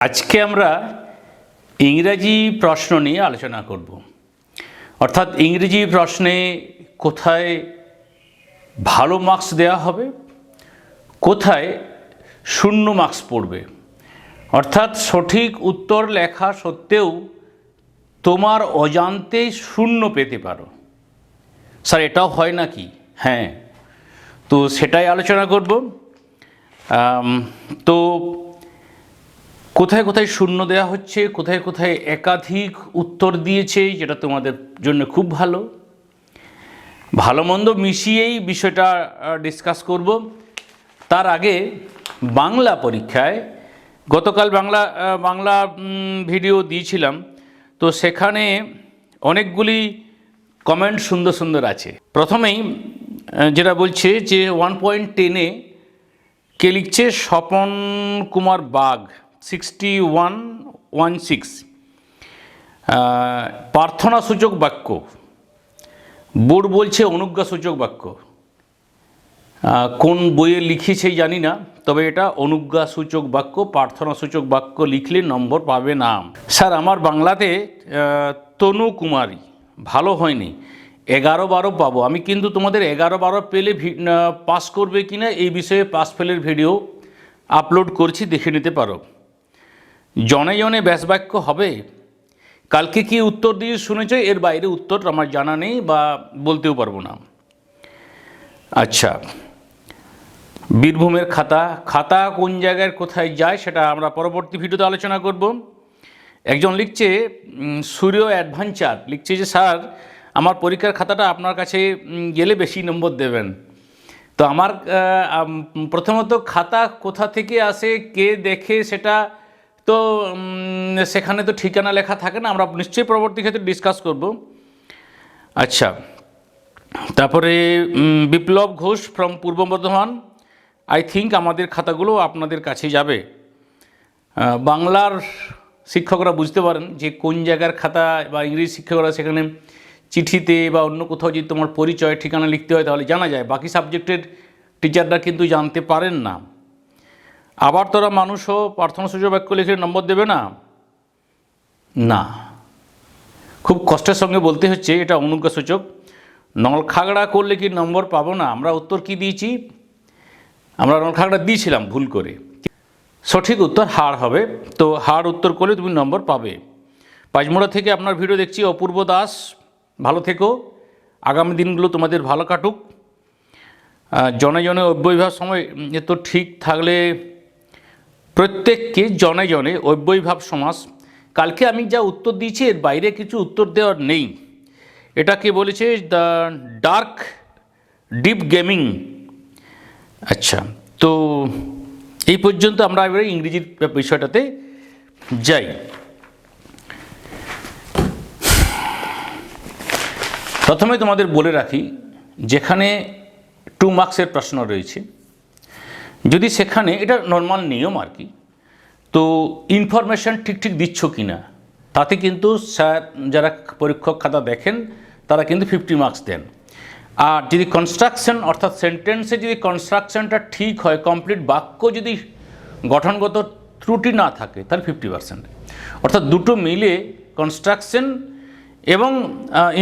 আজকে আমরা ইংরেজি প্রশ্ন নিয়ে আলোচনা করব। অর্থাৎ ইংরেজি প্রশ্নে কোথায় ভালো মার্কস দেওয়া হবে, কোথায় শূন্য মার্কস পড়বে। অর্থাৎ সঠিক উত্তর লেখা সত্ত্বেও তোমার অজান্তেই শূন্য পেতে পারো। স্যার, এটাও হয় নাকি? হ্যাঁ। তো সেটাই আলোচনা করব। তো কোথায় কোথায় শূন্য দেওয়া হচ্ছে, কোথায় কোথায় একাধিক উত্তর দিয়েছে, যেটা তোমাদের জন্য খুব ভালো। ভালো মন্দ মিশিয়েই বিষয়টা ডিসকাস করব। তার আগে বাংলা পরীক্ষায়, গতকাল বাংলা বাংলা ভিডিও দিয়েছিলাম। তো সেখানে অনেকগুলি কমেন্ট সুন্দর সুন্দর আছে। প্রথমেই যেটা বলছে যে ওয়ান পয়েন্ট টেনে কে লিখছে Swapan Kumar Bag. Sixty one one six বাক্য। বোর্ড বলছে অনুজ্ঞাসূচক বাক্য। কোন বইয়ে লিখেছে জানি না, তবে এটা অনুজ্ঞাসূচক বাক্য প্রার্থনাসূচক বাক্য লিখলে নম্বর পাবে না স্যার, আমার বাংলাতে তনু কুমারী, ভালো হয়নি। এগারো বারো পাবো। আমি কিন্তু তোমাদের এগারো বারো পেলে পাস করবে কি না এই বিষয়ে পাস ফেলের ভিডিও আপলোড করছি, দেখে নিতে পারো। জনে জনে ব্যাসবাক্য হবে। কালকে কি উত্তর দিয়ে শুনেছ? এর বাইরে উত্তর আমার জানা নেই বা বলতেও পারব না। আচ্ছা বীরভূমের খাতা খাতা কোন জায়গায় কোথায় যায় সেটা আমরা পরবর্তী ভিডিওতে আলোচনা করব। একজন লিখছে সূর্য অ্যাডভেঞ্চার লিখছে যে, স্যার, আমার পরীক্ষার খাতাটা আপনার কাছে গেলে বেশি নম্বর দেবেন। তো আমার প্রথমত খাতা কোথা থেকে আসে, কে দেখে সেটা তো সেখানে তো ঠিকানা লেখা থাকে না, আমরা নিশ্চয়ই পরবর্তী ক্ষেত্রে ডিসকাস করব। আচ্ছা তারপরে বিপ্লব Ghosh from Purba Bardhaman I think আমাদের খাতাগুলো আপনাদের কাছে যাবে। বাংলার শিক্ষকরা বুঝতে পারেন যে কোন জায়গার খাতা বা ইংরেজি শিক্ষকরা সেখানে চিঠিতে বা অন্য কোথাও যদি তোমার পরিচয়, ঠিকানা লিখতে হয় তাহলে জানা যায়। বাকি সাবজেক্টের টিচাররা কিন্তু জানতে পারেন না। আবার তোরা মানুষও প্রার্থনা সূচক বাক্য লিখে নম্বর দেবে না? না। খুব কষ্টের সঙ্গে বলতে হচ্ছে এটা অনুজ্ঞাসূচক নলখাগড়া করলে কি নম্বর পাবো না? আমরা উত্তর কি দিয়েছি? আমরা নলখাগড়া দিয়েছিলাম ভুল করে। সঠিক উত্তর হার হবে। তো হার উত্তর করলে তুমি নম্বর পাবে। পাঁচমোড়া থেকে আপনার ভিডিও দেখছি অপূর্ব দাস। ভালো থেকো। আগামী দিনগুলো তোমাদের ভালো কাটুক। জনে জনে অব্যয়ভাব সময় এ তো ঠিক থাকলে প্রত্যেককে জনে জনে অব্যয়ভাব সমাস। কালকে আমি যা উত্তর দিয়েছি, এর বাইরে কিছু উত্তর দেওয়ার নেই। এটাকে বলেছে দ্য ডার্ক ডিপ গেমিং। আচ্ছা তো এই পর্যন্ত আমরা এবারে ইংরেজির বিষয়টাতে যাই। প্রথমে তোমাদের বলে রাখি, যেখানে টু মার্কসের প্রশ্ন রয়েছে যদি সেখানে এটা নর্মাল নিয়ম আর কি, তো ইনফরমেশান ঠিক ঠিক দিচ্ছ কি না, তাতে কিন্তু স্যার যারা পরীক্ষক খাতা দেখেন, তারা কিন্তু ফিফটি মার্কস দেন। আর যদি কনস্ট্রাকশন অর্থাৎ সেন্টেন্সে যদি কনস্ট্রাকশনটা ঠিক হয় কমপ্লিট বাক্য যদি গঠনগত ত্রুটি না থাকে, তাহলে ফিফটি পার্সেন্ট অর্থাৎ দুটো মিলে কনস্ট্রাকশন এবং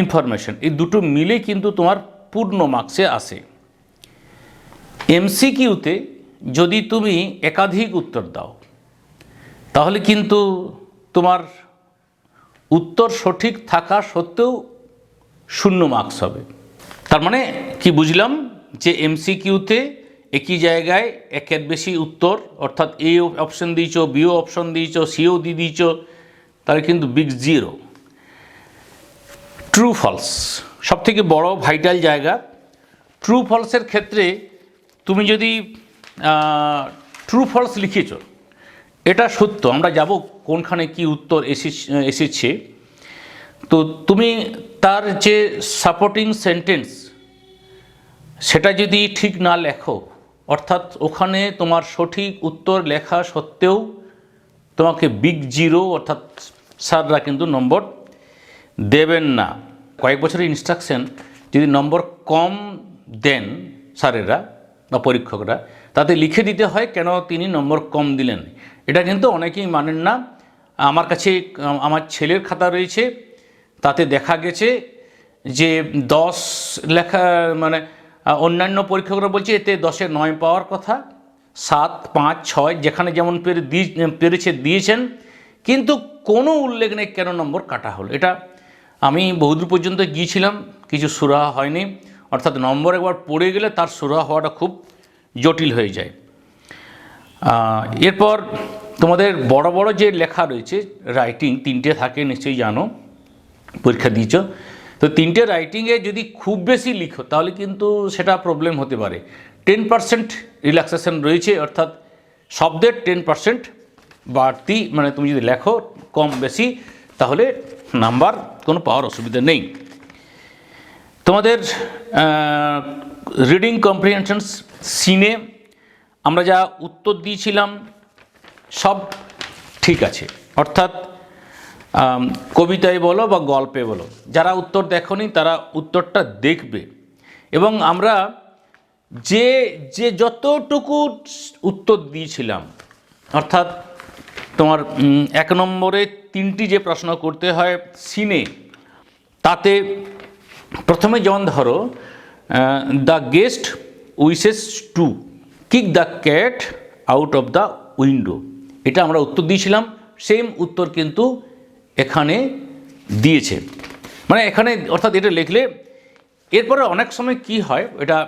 ইনফরমেশন এই দুটো মিলে কিন্তু তোমার পূর্ণ মার্কসে আসে। এমসিকিউতে যদি তুমি একাধিক উত্তর দাও, তাহলে কিন্তু তোমার উত্তর সঠিক থাকা সত্ত্বেও শূন্য মার্কস হবে। তার মানে কি বুঝলাম? যে এমসিকিউতে একই জায়গায় একের বেশি উত্তর, অর্থাৎ এ অপশন দিয়েছ বিও অপশন দিয়েছ সিও দিয়ে দিয়েছ, তাহলে কিন্তু বিগ জিরো ট্রু ফলস সব থেকে বড় ভাইটাল জায়গা। ট্রু ফলসের ক্ষেত্রে তুমি যদি ট্রু ফলস লিখেছ এটা সত্য, আমরা যাব কোনখানে কি উত্তর এসে এসেছে। তো তুমি তার যে সাপোর্টিং সেন্টেন্স সেটা যদি ঠিক না লেখো, অর্থাৎ ওখানে তোমার সঠিক উত্তর লেখা সত্ত্বেও তোমাকে বিগ জিরো অর্থাৎ স্যাররা কিন্তু নম্বর দেবেন না। কয়েক বছরের ইনস্ট্রাকশন যদি নম্বর কম দেন স্যারেরা বা পরীক্ষকরা তাতে লিখে দিতে হয় কেন তিনি নম্বর কম দিলেন। এটা কিন্তু অনেকেই মানেন না। আমার কাছে, আমার ছেলের খাতা রয়েছে, তাতে দেখা গেছে যে দশ লেখা মানে অন্যান্য পরীক্ষকরা বলছে এতে দশে নয় পাওয়ার কথা, সাত, পাঁচ, ছয়, যেখানে যেমন পেরে পেরেছে, দিয়েছেন। কিন্তু কোনো উল্লেখ নেই কেন নম্বর কাটা হলো। এটা আমি বহুদূর পর্যন্ত গিয়েছিলাম, কিছু সুরাহা হয়নি। অর্থাৎ নম্বর একবার পড়ে গেলে তার সুরাহা হওয়াটা খুব জটিল হয়ে যায়। এরপর তোমাদের বড় বড় যে লেখা রয়েছে রাইটিং তিনটে থাকে, নিশ্চয়ই জানো, পরীক্ষা দিয়েছ। তো তিনটে রাইটিংয়ে যদি খুব বেশি লিখো, তাহলে কিন্তু সেটা প্রবলেম হতে পারে। টেন পার্সেন্ট রিল্যাক্সেশন রয়েছে, অর্থাৎ শব্দের টেন পার্সেন্ট বাড়তি মানে তুমি যদি লেখো কম বেশি, তাহলে নাম্বার কোনো পাওয়ার অসুবিধা নেই। তোমাদের রিডিং কম্প্রিহেনশনস সিনে আমরা যা উত্তর দিয়েছিলাম, সব ঠিক আছে। অর্থাৎ কবিতায় বলো বা গল্পে বলো, যারা উত্তর দেখনি তারা উত্তরটা দেখবে। এবং আমরা যে যে যতটুকু উত্তর দিয়েছিলাম, অর্থাৎ তোমার এক নম্বরে তিনটি যে প্রশ্ন করতে হয়, সিনে, তাতে প্রথমে যেমন ধরো the guest wishes to kick the cat out of the window এটা আমরা উত্তর দিয়েছিলাম সেম উত্তর কিন্তু এখানে দিয়েছে। মানে এখানে অর্থাৎ এটা লিখলে এরপরে অনেক সময় কি হয়, এটা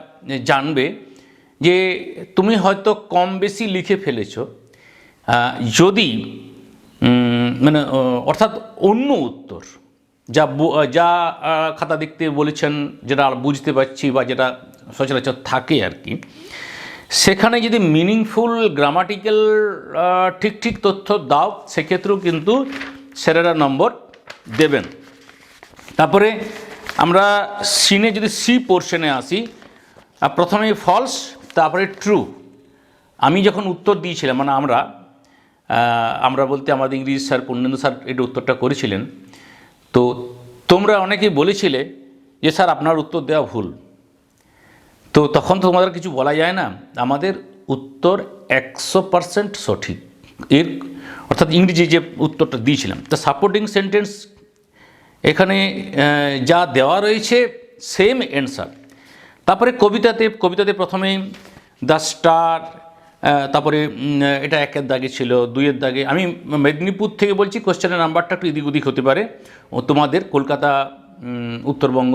জানবে যে তুমি হয়তো কম বেশি লিখে ফেলেছো। যদি মানে অর্থাৎ অন্য উত্তর। যা যা খাতা দেখতে বলেছেন, যেটা বুঝতে পারছি বা যেটা সচরাচর থাকে আর কি। সেখানে যদি মিনিংফুল গ্রামাটিক্যাল ঠিক ঠিক তথ্য দাও, সেক্ষেত্রেও কিন্তু স্যারেরা নম্বর দেবেন। তারপরে আমরা সিনে যদি সি পোর্শনে আসি প্রথমে ফলস তারপরে ট্রু আমি যখন উত্তর দিয়েছিলাম মানে আমরা আমরা বলতে আমাদের ইংরেজি স্যার, পূর্ণেন্দু স্যার, এটা উত্তরটা করেছিলেন। তো তোমরা অনেকেই বলেছিলে যে, স্যার, আপনার উত্তর দেওয়া ভুল। তো তখন তো তোমাদের কিছু বলা যায় না। আমাদের উত্তর একশো পারসেন্ট সঠিক। এর অর্থাৎ ইংরেজি যে উত্তরটা দিয়েছিলাম তা সাপোর্টিং সেন্টেন্স এখানে যা দেওয়া রয়েছে সেম অ্যান্সার তারপরে কবিতাতে কবিতাতে প্রথমে দ্য স্টার তারপরে এটা একের দাগে ছিল, দুইয়ের দাগে। আমি মেদিনীপুর থেকে বলছি কোশ্চেনের নাম্বারটা একটু এদিক ওদিক হতে পারে। ও তোমাদের কলকাতা উত্তরবঙ্গ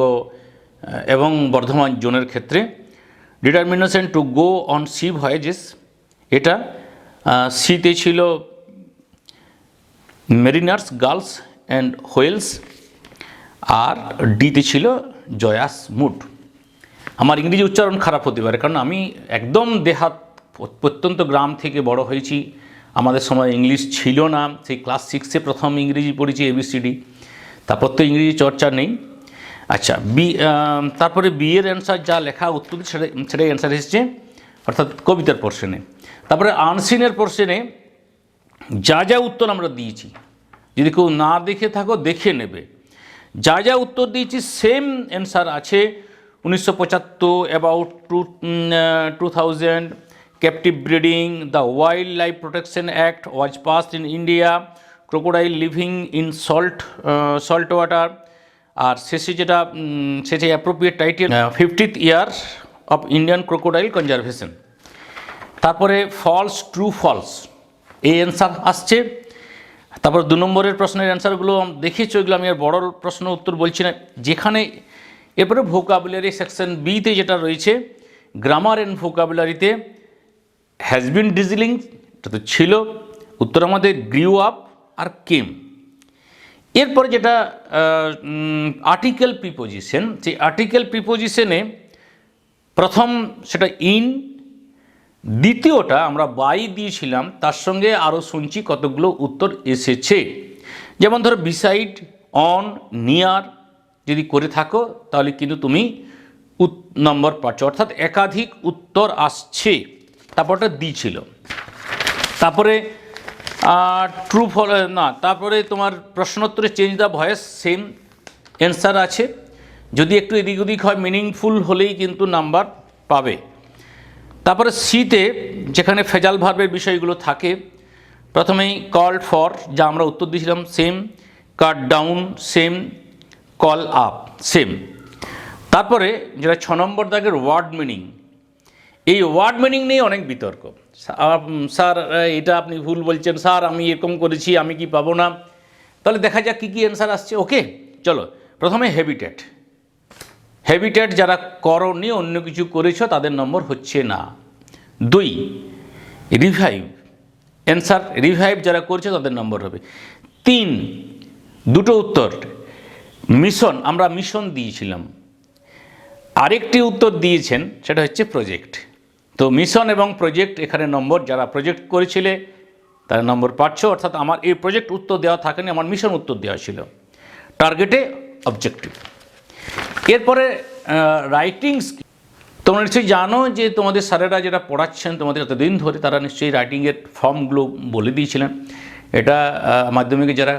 এবং বর্ধমান জোনের ক্ষেত্রে। Determination to go on sea voyages এটা সিতে ছিল মেরিনার্স গার্লস অ্যান্ড হোয়েলস আর ডিতে ছিল জয়াস মুড আমার ইংরেজি উচ্চারণ খারাপ হতে পারে, কারণ আমি একদম দেহাত প্রত্যন্ত গ্রাম থেকে বড় হয়েছি। আমাদের সময় ইংলিশ ছিল না। সেই ক্লাস সিক্সে প্রথম ইংরেজি পড়েছি এবিসিডি তারপর তো ইংরেজি চর্চা নেই। আচ্ছা বি তারপরে বিয়ের অ্যান্সার যা লেখা উত্তর সেটা সেটাই অ্যান্সার এসেছে, অর্থাৎ কবিতার পোর্শনে তারপরে আনসিনের পোর্শনে যা যা উত্তর আমরা দিয়েছি, যদি কেউ না দেখে থাকো, দেখে নেবে। যা যা উত্তর দিয়েছি সেম অ্যান্সার আছে। উনিশশো পঁচাত্তর about two two thousand captive breeding the wildlife protection act was passed in India crocodile living in salt salt water আর শেষে যেটা শেষে appropriate title fiftieth year of Indian crocodile conservation তারপরে ফলস ট্রু ফলস এই answer আসছে। তারপর দু নম্বরের প্রশ্নের অ্যান্সারগুলো দেখিয়েছি ওইগুলো আমি আর বড় প্রশ্ন উত্তর বলছি না। যেখানে এরপরে ভোকাবুলারি সেকশন বিতে যেটা রয়েছে গ্রামার অ্যান্ড ভোকাবুলারিতে হ্যাজ বিন ডিজিলিং তো ছিল, উত্তর আমাদের গ্রিউ আপ আর কেম এরপরে যেটা আর্টিকেল প্রিপোজিশন সেই আর্টিকেল প্রিপোজিশনে প্রথম সেটা ইন দ্বিতীয়টা আমরা বাই দিয়েছিলাম, তার সঙ্গে আরও শুনছি কতগুলো উত্তর এসেছে। যেমন ধরো বিসাইড অন নিয়ার যদি করে থাকো, তাহলে কিন্তু তুমি নম্বর পাচ্ছ। অর্থাৎ একাধিক উত্তর আসছে। তারপরটা দিয়েছিল তারপরে ট্রু ফল না, তারপরে তোমার প্রশ্নোত্তরে change the voice same answer আছে। যদি একটু এদিক ওদিক হয় মিনিংফুল হলেই কিন্তু নাম্বার পাবে। তারপরে সিতে যেখানে ফেজাল ভার্বের বিষয়গুলো থাকে, প্রথমেই কল ফর যা আমরা উত্তর দিয়েছিলাম same cut down same call up same তারপরে যেটা ছ নম্বর দাগের ওয়ার্ড মিনিং এই ওয়ার্ড মিনিং নিয়ে অনেক বিতর্ক। স্যার এটা আপনি ভুল বলছেন, স্যার, আমি এরকম করেছি, আমি কি পাবো না? তাহলে দেখা যাক কী কী অ্যান্সার আসছে। ওকে চলো, প্রথমে হেবিটেট হ্যাবিটেট যারা করনি অন্য কিছু করেছ, তাদের নম্বর হচ্ছে না। দুই রিভাইভ অ্যান্সার রিভাইভ যারা করছে, তাদের নম্বর হবে। তিন, দুটো উত্তর। মিশন আমরা মিশন দিয়েছিলাম। আরেকটি উত্তর দিয়েছেন, সেটা হচ্ছে প্রজেক্ট তো মিশন এবং প্রজেক্ট এখানে নম্বর, যারা প্রজেক্ট করেছিলে তার নম্বর পাচ্ছ, অর্থাৎ আমার এই প্রজেক্ট উত্তর দেওয়া থাকেনি, আমার মিশন উত্তর দেওয়া ছিল। টার্গেটে অবজেক্টিভ এরপরে রাইটিং তোমরা নিশ্চয়ই জানো যে তোমাদের স্যারেরা যেটা পড়াচ্ছেন তোমাদের এতদিন ধরে, তারা নিশ্চয়ই রাইটিংয়ের ফর্মগুলো বলে দিয়েছিলেন। এটা মাধ্যমিকে যারা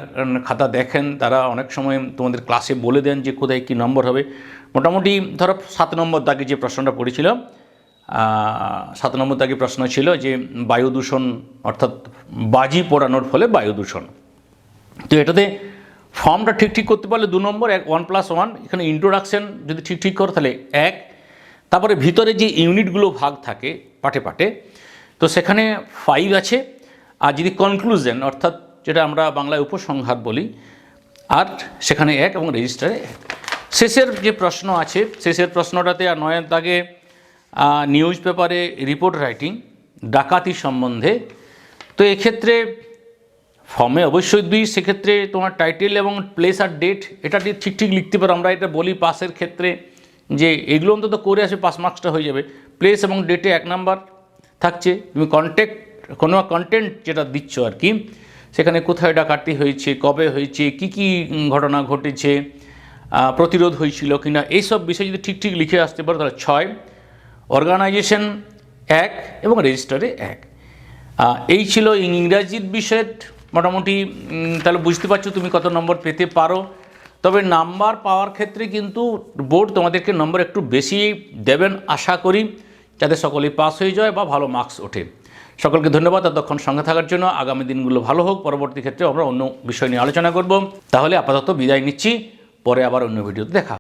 খাতা দেখেন, তারা অনেক সময় তোমাদের ক্লাসে বলে দেন যে কোথায় কী নম্বর হবে। মোটামুটি ধরো সাত নম্বর দাগে যে প্রশ্নটা পড়েছিল সাত নম্বর দাগে প্রশ্ন ছিল যে বায়ু দূষণ অর্থাৎ বাজি পোড়ানোর ফলে বায়ু দূষণ। তো এটাতে ফর্মটা ঠিক ঠিক করতে পারলে দু নম্বর, এক ওয়ান প্লাস ওয়ান এখানে ইন্ট্রোডাকশন যদি ঠিক ঠিক করো তাহলে এক। তারপরে ভিতরে যে ইউনিটগুলো ভাগ থাকে পাটে পাটে, তো সেখানে ফাইভ আছে। আর যদি কনক্লুশন অর্থাৎ যেটা আমরা বাংলায় উপসংহার বলি, আর সেখানে এক এবং রেজিস্টারে শেষের যে প্রশ্ন আছে, শেষের প্রশ্নটাতে আর নয়ের দাগে নিউজ পেপারে রিপোর্ট রাইটিং ডাকাতি সম্বন্ধে। তো এক্ষেত্রে ফর্মে অবশ্যই দুই, সেক্ষেত্রে তোমার টাইটেল এবং প্লেস আর ডেট এটা দিয়ে ঠিক ঠিক লিখতে পারো। আমরা এটা বলি পাসের ক্ষেত্রে যে এগুলো অন্তত করে আসে পাস মার্কসটা হয়ে যাবে। প্লেস এবং ডেটে এক নাম্বার থাকছে। তুমি কন্ট্যাক্ট কোনো কন্টেন্ট যেটা দিচ্ছ আর কি, সেখানে কোথায় ডাকাতি হয়েছে, কবে হয়েছে, কি কি ঘটনা ঘটেছে প্রতিরোধ হয়েছিল কিনা, এইসব বিষয় যদি ঠিক ঠিক লিখে আসতে পারো, তাহলে ছয়। অর্গানাইজেশন এক এবং রেজিস্টারে এক। এই ছিল ইংরাজির বিষয়ের মোটামুটি তাহলে বুঝতে পারছ তুমি কত নম্বর পেতে পারো। তবে নাম্বার পাওয়ার ক্ষেত্রে কিন্তু বোর্ড তোমাদেরকে নম্বর একটু বেশি দেবেন আশা করি, যাতে সকলেই পাস হয়ে যায় বা ভালো মার্কস ওঠে। সকলকে ধন্যবাদ এতক্ষণ সঙ্গে থাকার জন্য। আগামী দিনগুলো ভালো হোক, পরবর্তী ক্ষেত্রে আমরা অন্য বিষয় নিয়ে আলোচনা করব। তাহলে আপাতত বিদায় নিচ্ছি, পরে আবার অন্য ভিডিওতে দেখা।